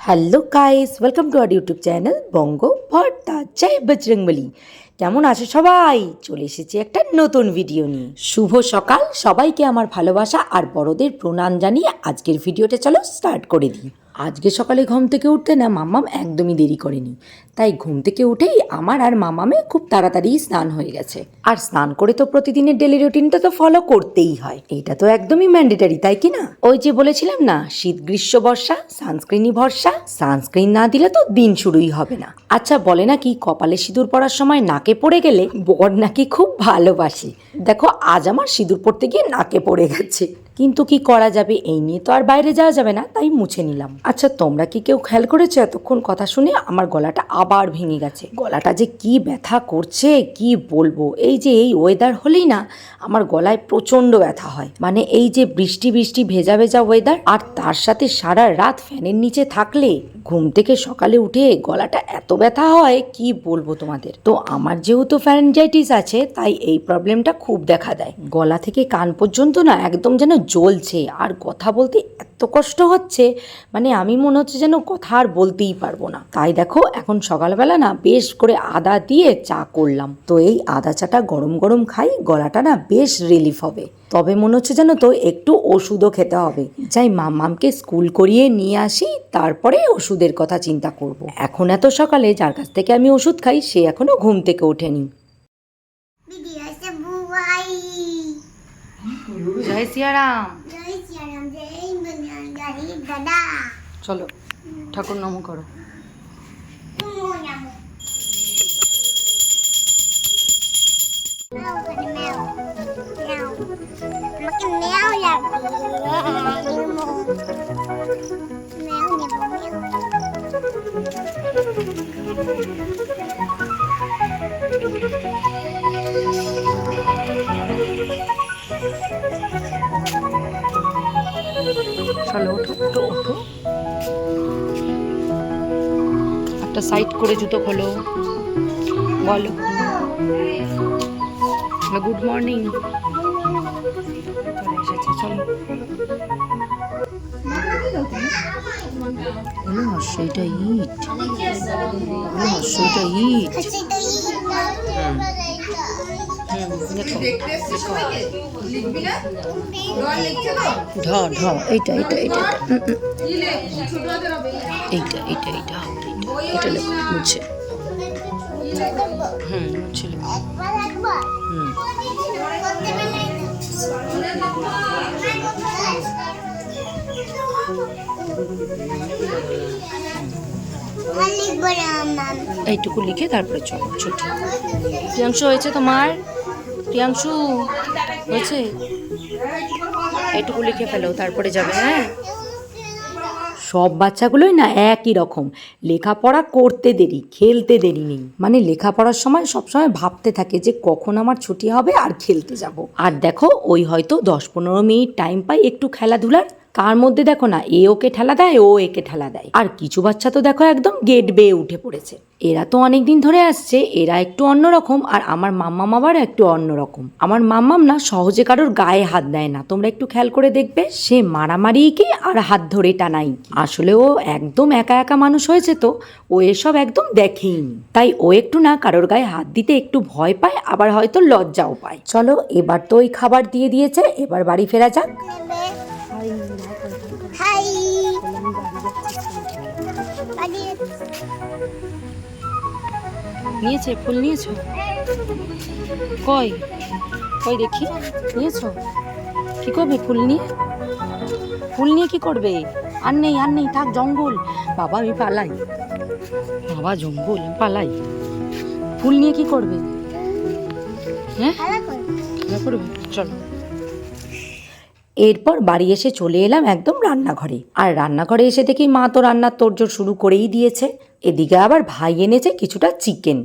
Hello guys welcome to our YouTube channel Banga Bharta জয় বজরংবলী কেমন আছো সবাই? চলে এসেছি একটা নতুন ভিডিও নিয়ে। শুভ সকাল, সবাইকে আমার ভালোবাসা আর বড়দের প্রণাম জানিয়ে আজকের ভিডিওটা চলো স্টার্ট করে দিই। আজকে সকালে ঘুম থেকে উঠতে না মাম্মাম একদমই দেরি করেনি। তাই ঘুম থেকে উঠেই আমার আর মামামে খুব তাড়াতাড়ি স্নান হয়ে গেছে। আর স্নান করে তো প্রতিদিনের ডেলি রুটিনটা তো ফলো করতেই হয়। এটা তো একদমই ম্যান্ডেটারি তাই কি না? ওই যে বলেছিলাম না, শীত গ্রীষ্ম বর্ষা সানস্ক্রিনই ভরসা সানস্ক্রিন না দিলে তো দিন শুরুই হবে না। আচ্ছা বলে নাকি কপালে সিঁদুর পড়ার সময় নাকে পড়ে গেলে বর নাকি খুব ভালোবাসে। দেখো, আজ আমার সিঁদুর পড়তে গিয়ে নাকে পড়ে গেছে। কিন্তু কি করা যাবে? এই নিয়ে তো আর বাইরে যাওয়া যাবে না, তাই মুছে নিলাম। আচ্ছা তোমরা কি কেউ খেয়াল করেছ? এতক্ষণ কথা শুনে আমার গলাটা আবার ভেঙে গেছে। গলাটা যে কি ব্যথা করছে, কি বলব? এই যে এই ওয়েদার হলেই না আমার গলায় প্রচণ্ড ব্যথা হয়। মানে এই যে বৃষ্টি বৃষ্টি, ভেজা ভেজা ওয়েদার আর তার সাথে সারা রাত ফ্যানের নিচে থাকলে, ঘুম থেকে সকালে উঠে গলাটা এত ব্যথা হয়, কি বলব তোমাদের? তো আমার যেহেতু ফ্যারেঞ্জাইটিস আছে, তাই এই প্রবলেমটা খুব দেখা দেয়। গলা থেকে কান পর্যন্ত না একদম যেন জ্বলছে, আর কথা বলতে এত কষ্ট হচ্ছে মানে আমি মনে হচ্ছে যেন কথা আর বলতেই পারব না। তাই দেখো, এখন সকালবেলা না বেশ করে আদা দিয়ে চা করলাম। তো এই আদা চাটা গরম গরম খাই, গলাটা না বেশ রিলিফ হবে। তবে মনে হচ্ছে যেন তো একটু ওষুধও খেতে হবে। যাই মাম্মামকে স্কুল করিয়ে নিয়ে আসি, তারপরে ওষুধের কথা চিন্তা করব। এখন এত সকালে যার কাছ থেকে আমি ওষুধ খাই, সে এখনও ঘুম থেকে ওঠেনি। জয় সিয়ারাম. চলো ঠাকুর নম করো একটা সাইড করে জুতো খোলো। বলো। Good morning. চলে এসেছে চলো। হলো ইট। সেইটা ইট। ঢ ঢ এইটা এইটা এইটা এইটা। এটা লেখো মুছে। হুম মুছে লেখো হুম? এইটুকু লিখে তারপরে চলো ছুটি। প্রিয়াংশু হয়েছে তোমার? প্রিয়াংশু হয়েছে? এটুকু লিখে ফেলো তারপরে যাবে হ্যাঁ? সব বাচ্চাগুলোই না একই রকম। লেখাপড়া করতে দেরি খেলতে দেরি নেই। মানে লেখাপড়ার সময় সবসময় ভাবতে থাকে যে কখন আমার ছুটি হবে আর খেলতে যাব। আর দেখো ওই হয়তো দশ পনেরো মিনিট টাইম পাই একটু খেলাধুলার। তার মধ্যে দেখো না, এ ওকে ঠেলা দেয়, ও একে ঠেলা দেয়। আর কিছু বাচ্চা তো দেখো একদম গেট বেয়ে উঠে পড়েছে। এরা তো অনেক দিন ধরে আসছে, এরা একটু অন্যরকম, আর আমার মাম্মাম আবার একটু অন্যরকম। আমার মাম্মাম না সহজে কারোর গায়ে হাত দেয় না। তোমরা একটু খেয়াল করে দেখবে, সে মারামারি কি আর হাত ধরে টানাই আসলে ও একদম একা একা মানুষ হয়েছে তো, ও এসব একদম দেখেইনি। তাই ও একটু না কারোর গায়ে হাত দিতে একটু ভয় পায়, আবার হয়তো লজ্জাও পায়। চলো, এবার তো ওই খাবার দিয়ে দিয়েছে, এবার বাড়ি ফেরা যাক। নিয়েছে? ফুল নিয়েছো? কই? কই দেখি। নিয়েছো? কি করবে ফুল নিয়ে? ফুল নিয়ে কি করবে? আর নেই আর নেই থাক জঙ্গল। বাবা আমি পালাই। বাবা জঙ্গল পালাই। ফুল নিয়ে কি করবে? হ্যাঁ? করবে? চলো। এরপর বাড়ি এসে চলে এলাম একদম রান্নাঘরে। আর রান্নাঘরে এসে দেখি মা তো রান্নার তোড়জোড় শুরু করেই দিয়েছে। এদিকে আবার ভাই এনেছে কিছুটা চিকেন।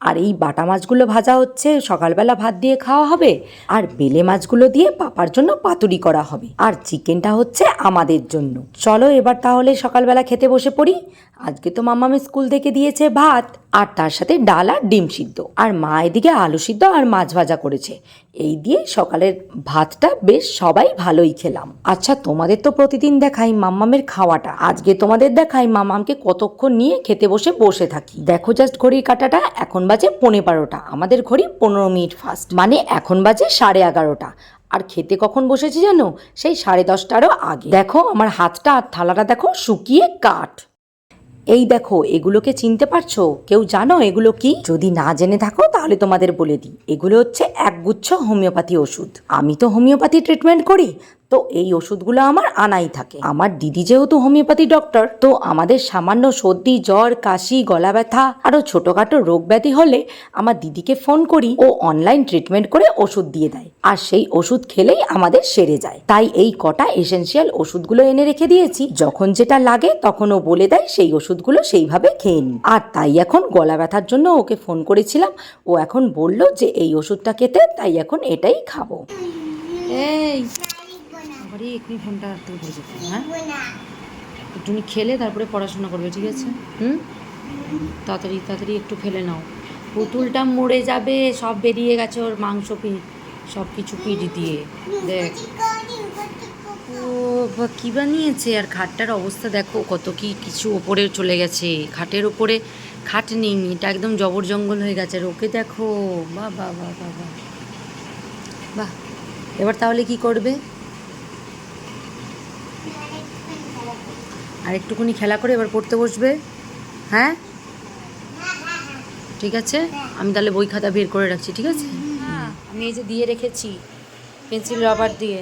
আর এই বাটা মাছগুলো ভাজা হচ্ছে, সকালবেলা ভাত দিয়ে খাওয়া হবে, আর বেলে মাছগুলো দিয়ে পাপার জন্য পাতুরি করা হবে। আর চিকেনটা হচ্ছে আমাদের জন্য। চলো এবার তাহলে সকালবেলা খেতে বসে পড়ি। আজকে তো মামামি স্কুল থেকে দিয়েছে ভাত, আর তার সাথে ডাল আর ডিম সিদ্ধ। আর মা এদিকে আলু সিদ্ধ আর মাছ ভাজা করেছে। এই দিয়ে সকালের ভাতটা বেশ সবাই ভালোই খেলাম। আচ্ছা তোমাদের তো প্রতিদিন দেখাই মাম্মামের খাওয়াটা। আজকে তোমাদের দেখাই মামামকে কতক্ষণ নিয়ে খেতে বসে বসে থাকি। দেখো জাস্ট ঘড়ির কাটাটা, এখন বাজে পনে বারোটা। আমাদের ঘড়ি পনেরো মিনিট ফাস্ট মানে এখন বাজে সাড়ে এগারোটা। আর খেতে কখন বসেছি জানো? সেই সাড়ে দশটারও আগে। দেখো, আমার হাতটা আর থালাটা দেখো শুকিয়ে কাঠ। এই দেখো, এগুলোকে চিনতে পারছ? কেউ জানো এগুলো কি? যদি না জেনে থাকো, তাহলে তোমাদের বলে দিই। এগুলো হচ্ছে একগুচ্ছ হোমিওপ্যাথি ওষুধ। আমি তো হোমিওপ্যাথি ট্রিটমেন্ট করি তো এই ওষুধগুলো আমার আনাই থাকে। আমার দিদি যেহেতু হোমিওপ্যাথি ডক্টর, তো আমাদের সামান্য সর্দি, জ্বর, কাশি, গলা ব্যথা আরও ছোটোখাটো রোগ ব্যাধি হলে আমার দিদিকে ফোন করি, ও অনলাইন ট্রিটমেন্ট করে ওষুধ দিয়ে দেয়। আর সেই ওষুধ খেলেই আমাদের সেরে যায়। তাই এই কটা এসেনশিয়াল ওষুধগুলো এনে রেখে দিয়েছি। যখন যেটা লাগে তখন ও বলে দেয়, সেই ওষুধগুলো সেইভাবে খেয়ে নি আর তাই এখন গলা ব্যথার জন্য ওকে ফোন করেছিলাম। ও এখন বলল যে, এই ওষুধটা খেতে, তাই এখন এটাই খাব। এই আরে এক্ষুনি ফোনটা রাখতে পড়ে যেতে হ্যাঁ? একটুখানি খেলে তারপরে পড়াশোনা করবে ঠিক আছে? হুম? তাড়াতাড়ি তাড়াতাড়ি একটু খেলে নাও। পুতুলটা মরে যাবে সব বেরিয়ে গেছে ওর মাংস পি সব কিছু পিট দিয়ে। দেখ। ও বা কী বানিয়েছে? আর খাটটার অবস্থা দেখো কত কি কিছু ওপরে চলে গেছে। খাটের ওপরে খাট নেই এটা একদম জবর জঙ্গল হয়ে গেছে। আর ওকে দেখো বাহ বা বাহ বাহ বাহ। বাহ এবার তাহলে কি করবে? আর একটুখানি খেলা করে এবার পড়তে বসবে। হ্যাঁ? ঠিক আছে? আমি তাহলে বই খাতা বের করে রাখছি, ঠিক আছে? আমি এই যে দিয়ে রেখেছি, পেন্সিল, রবার দিয়ে।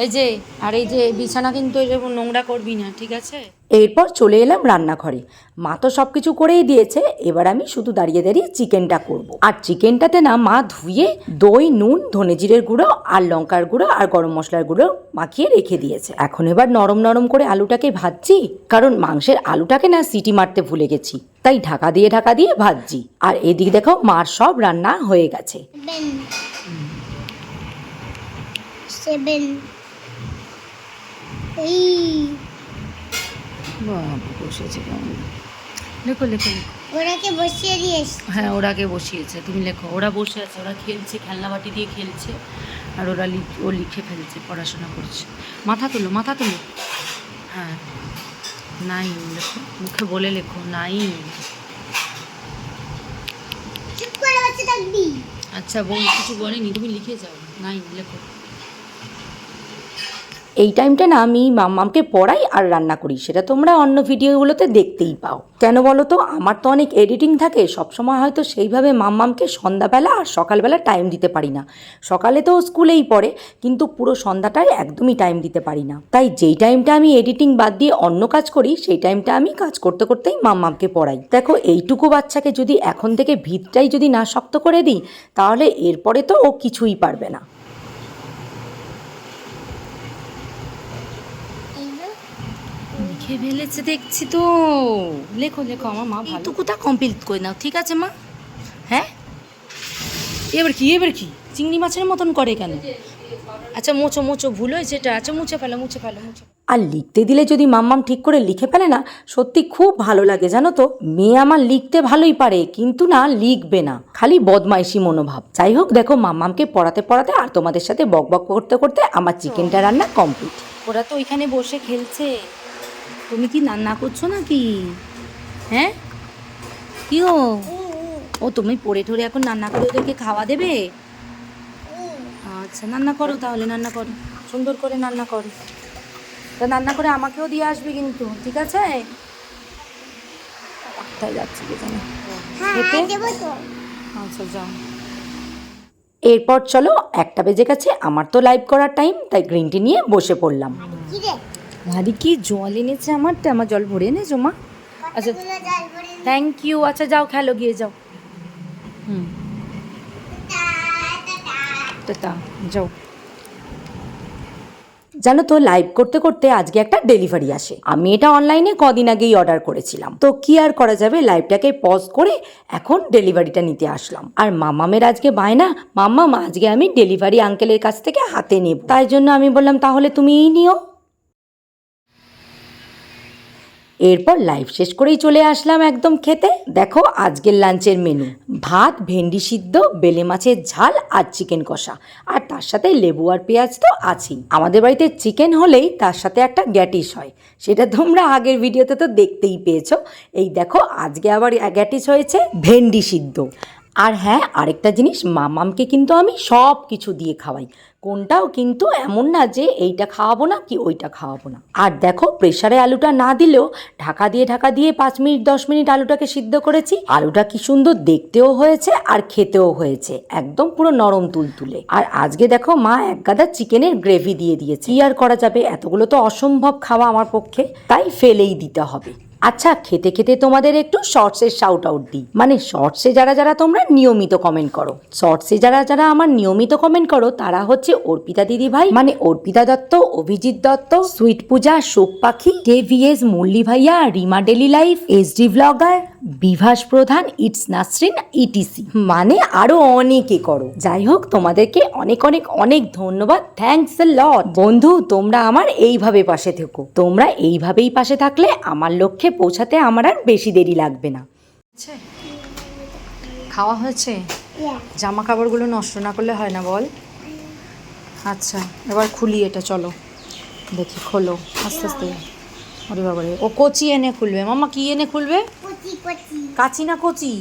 এই যে আর এই যে বিছানা কিন্তু এরকম নোংরা করবি না ঠিক আছে? এরপর চলে এলাম রান্নাঘরে। মা তো সব কিছু করেই দিয়েছে এবার আমি শুধু দাঁড়িয়ে দাঁড়িয়ে চিকেনটা করব। আর চিকেনটাতে না মা ধুয়ে দই নুন ধনে জিরের গুঁড়ো আর লঙ্কার গুঁড়ো আর গরম মশলার গুঁড়ো মাখিয়ে রেখে দিয়েছে। এখন এবার নরম নরম করে আলুটাকে ভাজছি কারণ মাংসের আলুটাকে না সিটি মারতে ভুলে গেছি। তাই ঢাকা দিয়ে ঢাকা দিয়ে ভাজছি। আর এদিক দেখো মার সব রান্না হয়ে গেছে। সেভেন এই। বসেছে লেখো লেখো লেখো। ওরাকে বসিয়ে দিয়েছ। হ্যাঁ ওরাকে বসিয়েছে তুমি লেখো। ওরা বসে আছে ওরা খেলছে খেলনা বাটি দিয়ে খেলছে আর ওরা লিখ- ও লিখে ফেলছে পড়াশোনা করছে। মাথা তুলো মাথা তুলো। হ্যাঁ। নাইন লেখো। মুখে বলে লেখো থাকবি। আচ্ছা বল কিছু বলেনি তুমি লিখে যাও। নাইন লেখো। এই টাইমটা না আমি মাম্মামকে পড়াই আর রান্না করি। সেটা তোমরা অন্য ভিডিওগুলোতে দেখতেই পাও। কেন বলো তো আমার তো অনেক এডিটিং থাকে, সবসময় হয়তো সেইভাবে মাম্মামকে সন্ধ্যাবেলা আর সকালবেলা টাইম দিতে পারি না। সকালে তো স্কুলেই পড়ে, কিন্তু পুরো সন্ধ্যাটায় একদমই টাইম দিতে পারি না। তাই যেই টাইমটা আমি এডিটিং বাদ দিয়ে অন্য কাজ করি, সেই টাইমটা আমি কাজ করতে করতেই মাম্মামকে পড়াই। দেখো, এইটুকু বাচ্চাকে যদি এখন থেকে ভিতটাই যদি না শক্ত করে দিই, তাহলে এরপরে তো ও কিছুই পারবে না। লিখে ফেলেছে দেখছি তো। লেখো লেখো আমার মা ভালো। কোথা কমপ্লিট করে নাও? ঠিক আছে মা। হ্যাঁ? এবার কি এবার কি? চিংড়ি মাছের মতন করে কেন? আচ্ছা মোচো মোচো ভুল হয়েছে এটা। আচ্ছা মুছে ফেলো মুছে ফেলো মুছে আর লিখতে দিলে যদি মাম্মাম ঠিক করে লিখে ফেলে না সত্যি খুব ভালো লাগে জানো তো? মেয়ে আমার লিখতে ভালোই পারে কিন্তু না লিখবে না। খালি বদমাইশি মনোভাব। যাই হোক দেখো মাম্মামকে পড়াতে পড়াতে আর তোমাদের সাথে বক বক করতে করতে আমার চিকেনটা রান্না কমপ্লিট ওরা তো ওইখানে বসে খেলছে। তুমি কি রান্না করছ নাকি? হ্যাঁ? কি ও? ও তুমি পড়ে ঠরে এখন রান্না করে ওদেরকে খাওয়া দেবে? আচ্ছা রান্না করো তাহলে রান্না করো। সুন্দর করে রান্না করো। তা রান্না করে আমাকেও দিয়ে আসবে কিন্তু ঠিক আছে? কোথায় যাচ্ছি হ্যাঁ খেতে? আচ্ছা যাও। এরপর চলো একটা বেজে গেছে আমার তো লাইভ করার টাইম তাই গ্রিন টি নিয়ে বসে পড়লাম। ভারি কি জল এনেছে আমারটা, আমার জল ভরে এনেছো মা? আচ্ছা থ্যাংক ইউ আচ্ছা যাও, খেলো, গিয়ে যাও। হুম। টা। যাও। জানো তো লাইভ করতে করতে আজকে একটা ডেলিভারি আসে। আমি এটা অনলাইনে কদিন আগেই অর্ডার করেছিলাম। তো কি আর করা যাবে? লাইভটাকে পজ করে এখন ডেলিভারিটা নিতে আসলাম। আর মামামের আজকে বায়না। মাম্মাম, আজকে আমি ডেলিভারি আঙ্কেলের কাছ থেকে হাতে নেব। তাই জন্য আমি বললাম, তাহলে তুমিই নিও। এরপর লাইভ শেষ করেই চলে আসলাম একদম খেতে। দেখো আজকের লাঞ্চের মেনু ভাত, ভেন্ডি সিদ্ধ, বেলে মাছের ঝাল আর চিকেন কষা। আর তার সাথে লেবু আর পেঁয়াজ তো আছেই। আমাদের বাড়িতে চিকেন হলেই তার সাথে একটা গ্যাটিস হয়। সেটা তোমরা আগের ভিডিওতে তো দেখতেই পেয়েছ। এই দেখো আজকে আবার গ্যাটিস হয়েছে ভেন্ডি সিদ্ধ। আর হ্যাঁ আরেকটা জিনিস, মামামকে কিন্তু আমি সব কিছু দিয়ে খাওয়াই। কোনটাও কিন্তু এমন না যে এইটা খাওয়াবো না কি ওইটা খাওয়াবো না। আর দেখো, প্রেসারে আলুটা না দিলেও ঢাকা দিয়ে ঢাকা দিয়ে পাঁচ মিনিট, দশ মিনিট আলুটাকে সিদ্ধ করেছি। আলুটা কি সুন্দর দেখতেও হয়েছে আর খেতেও হয়েছে। একদম পুরো নরম তুলতুলে। আর আজকে দেখো, মা এক গাদা চিকেনের গ্রেভি দিয়ে দিয়েছে। কি আর করা যাবে? এতগুলো তো অসম্ভব খাওয়া আমার পক্ষে। তাই ফেলেই দিতে হবে। আচ্ছা খেতে খেতে তোমাদের একটু শর্টসের শাউট আউট দিই। মানে শর্টসে যারা যারা তোমরা নিয়মিত কমেন্ট করো। শর্টসে যারা যারা আমার নিয়মিত কমেন্ট করো, তারা হচ্ছে অর্পিতা দিদি ভাই মানে অর্পিতা দত্ত, অভিজিৎ দত্ত, সুইট পূজা, শোক পাখি কে ভি এস মুরলি ভাইয়া, Rima daily life S D blogger Bibhas Pradhan, it's Nasrin, etc. মানে আরও অনেকে করো। যাই হোক, তোমাদেরকে অনেক অনেক অনেক ধন্যবাদ। থ্যাঙ্কস এ লট বন্ধু, তোমরা আমার এইভাবে পাশে থেকো। তোমরা এইভাবেই পাশে থাকলে আমার লক্ষ্যে পৌঁছাতে আমার আর বেশি দেরি লাগবে না। খাওয়া হয়েছে. জামা কাপড়গুলো নষ্ট না করলে হয় না বল? আচ্ছা এবার খুলি এটা, চলো। দেখি, খোলো। আস্তে আস্তে। ও কচি এনে খুলবে। মামা কি এনে খুলবে? কচি কচি। কাচি না কচি?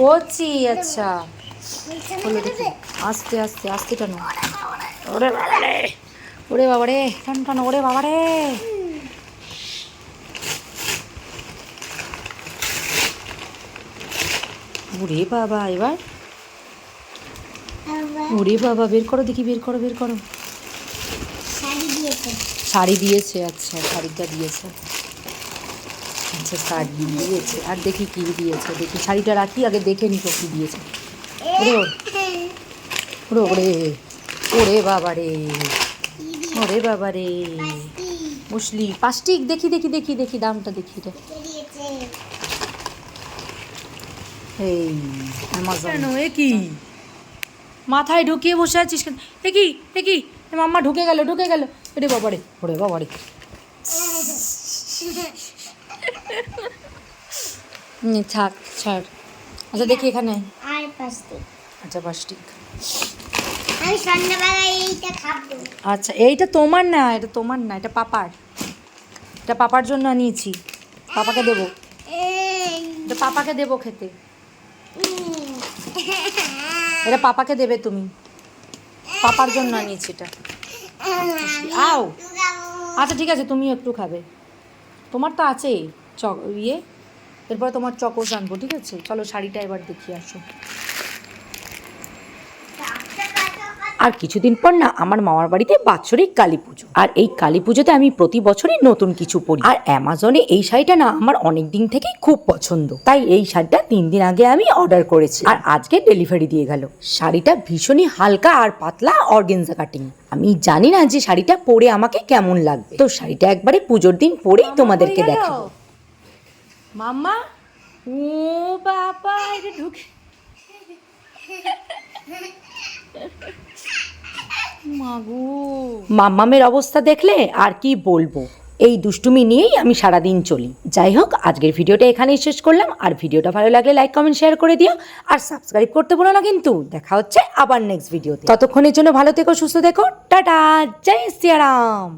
কচি আচ্ছা। দেখি। আস্তে আস্তে আস্তে টানো। ওরে বাবারে ওরে বাবারে টান টানো ওরে বাবারে ওরে বাবা এবার? ওরে বাবা বের করো দেখি বের করো বের করো। শাড়ি দিয়েছে আচ্ছা শাড়িটা দিয়েছে। আচ্ছা শাড়ি দিয়েছে। আর দেখি কি দিয়েছে দেখি। শাড়িটা রাখি আগে দেখে নিকো কি দিয়েছে। ওরে ওরে ওরে বাবা রে ওরে বাবা রে। মুসলি পাস্টিক দেখি দেখি দেখি দেখি দামটা দেখি রে এই অ্যামাজন এ কি? মাথায় ঢুকিয়ে বসে আছিস কেন? এ কি এ কি? মাম্মা ঢুকে গেল ঢুকে গেল। ওরে বাবারে ওরে বাবারে হুম, থাক ছাড়। আচ্ছা দেখি এখানে। আর পাঁচটি আচ্ছা আমি এইটা খাব। আচ্ছা এইটা তোমার না এটা তোমার না এটা পাপার। এটা পাপার জন্য আনিয়েছি পাপাকে দেবো। এটা পাপাকে দেবো খেতে। এটা পাপাকে দেবে তুমি। পাপার জন্য আনিয়েছি এটা। আও। আচ্ছা ঠিক আছে তুমিও একটু খাবে। তোমার তো আছেই। চক ইয়ে। এরপরে তোমার চকোস আনব ঠিক আছে? চলো শাড়িটা এবার দেখি আসো। আর কিছুদিন পর না আমার মামার বাড়িতে বাৎসরিক কালী পুজো। আর এই কালী পুজোতে আমি প্রতি বছরই নতুন কিছু পরি। আর অ্যামাজনে এই শাড়িটা না আমার অনেক দিন থেকেই খুব পছন্দ। তাই এই শাড়িটা তিন দিন আগে আমি অর্ডার করেছি। আর আজকে ডেলিভারি দিয়ে গেল। শাড়িটা ভীষণই হালকা আর পাতলা অর্গেনজা কাটিং। আমি জানি না যে শাড়িটা পরে আমাকে কেমন লাগবে। তো শাড়িটা একবারে পুজোর দিন পরেই তোমাদেরকে? দেখাবো। মাম্মা? ও বাবা, এটা ঢুকে। মাম্মামের অবস্থা দেখলে আর কি বলব? এই দুষ্টুমি নিয়েই আমি সারাদিন চলি। যাই হোক, আজকের ভিডিওটা এখানেই শেষ করলাম। আর ভিডিওটা ভালো লাগলে লাইক কমেন্ট শেয়ার করে দিও। আর সাবস্ক্রাইব করতে বলো না কিন্তু। দেখা হচ্ছে আবার নেক্সট ভিডিওতে ততক্ষণের জন্য ভালো থেকো, সুস্থ থেকো। টাটা! জয় সিয়ারাম!